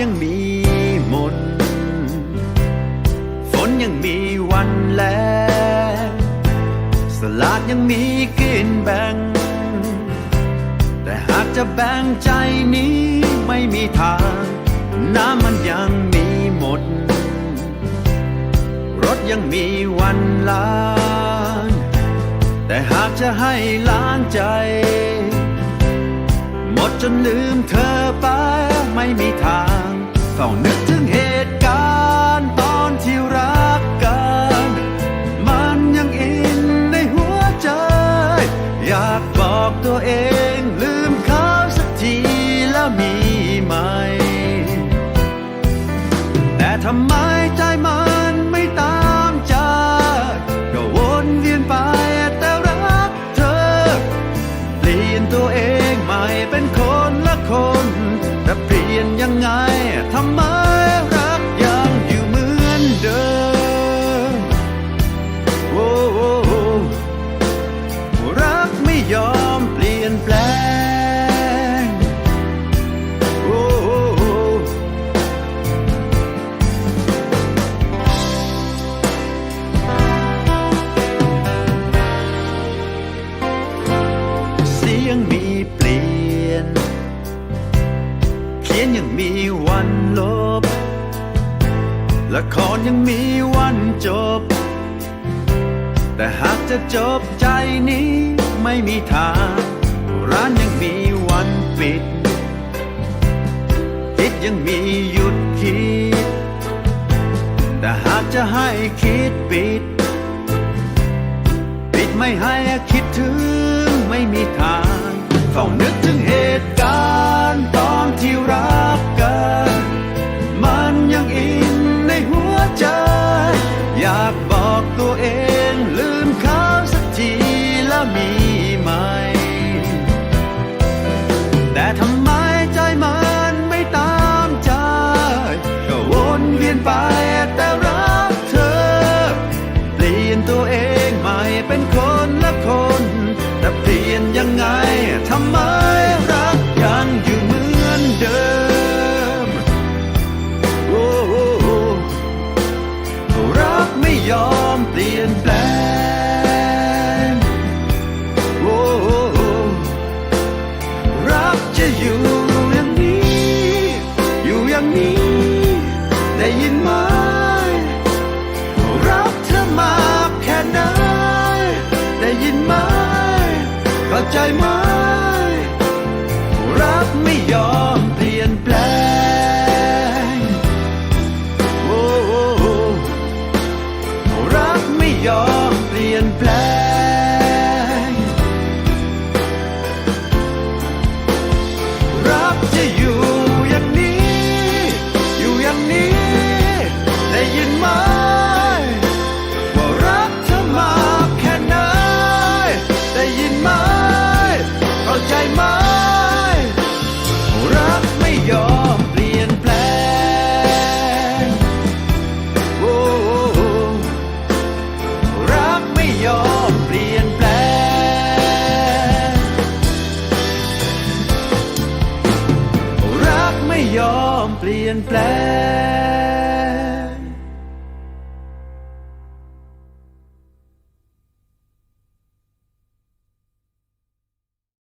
ยังมีมน ฝนยังมีวันแลสลากยังมีกินแบ่ง แต่หากจะแบ่งใจนี้ไม่มีทาง น้ำมันยังมีหมด รถยังมีวันล้าง แต่หากจะให้ล้างใจหมดจนลืมเธอไปไม่มีทาง้านึกถึงเหตุการณ์ตอนที่รักกัน มันยังอินในหัวใจ อยากบอกตัวเองลืมเขาสักทีแล้วมีไหม แต่ทำไมใจมันไม่ตามใจ ก็วนเวียนไปแต่รักเธอเปลี่ยนตัวเองใหม่เป็นคนละคน นยังไงทำไมรักยังอยู่เหมือนเดิมโอ้โอ้โอ้รักไม่ยอมเปลี่ยนแปลงโอ้โอ้โอ้เสียงมีเปลี่ยน ยนยังมีวันลบ ละครยังมีวันจบ แต่หากจะจบใจนี้ไม่มีทาง ร้านยังมีวันปิดคิดยังมีหยุดคิด แต่หากจะให้คิดปิด ปิดไม่ให้คิดถึงไม่มีทาง ทำ ลี่ยนแปลง